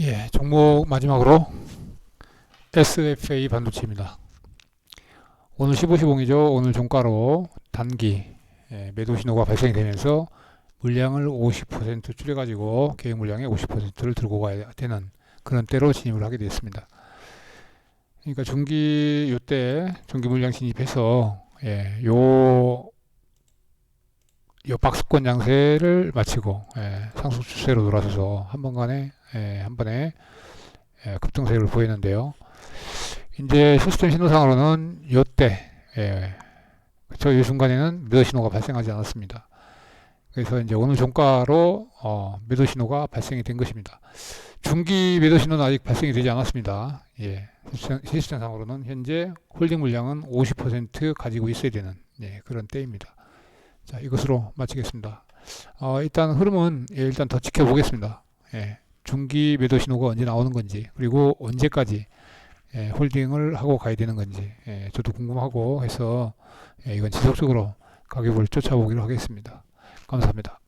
예, 종목 마지막으로 SFA 반도체입니다. 오늘 15시봉이죠. 오늘 종가로 단기 예, 매도 신호가 발생이 되면서 물량을 50% 줄여가지고 계획 물량의 50%를 들고 가야 되는 그런 때로 진입을 하게 됐습니다. 그러니까 중기 요때 중기 물량 진입해서 예, 요, 요 박스권 양세를 마치고 예, 상승 추세로 돌아서서 한 번간에 예, 한 번에 예, 급등세를 보이는데요. 이제 시스템 신호상으로는 요때 예, 저이 순간에는 매도 신호가 발생하지 않았습니다. 그래서 이제 오늘 종가로 어, 매도 신호가 발생이 된 것입니다. 중기 매도 신호는 아직 발생이 되지 않았습니다. 예, 시스템, 시스템상으로는 현재 홀딩 물량은 50% 가지고 있어야 되는 예, 그런 때입니다. 자, 이것으로 마치겠습니다. 어, 일단 흐름은 예, 일단 더 지켜보겠습니다. 예, 중기 매도 신호가 언제 나오는 건지 그리고 언제까지 예, 홀딩을 하고 가야 되는 건지 예, 저도 궁금하고 해서 예, 이건 지속적으로 가격을 쫓아보기로 하겠습니다. 감사합니다.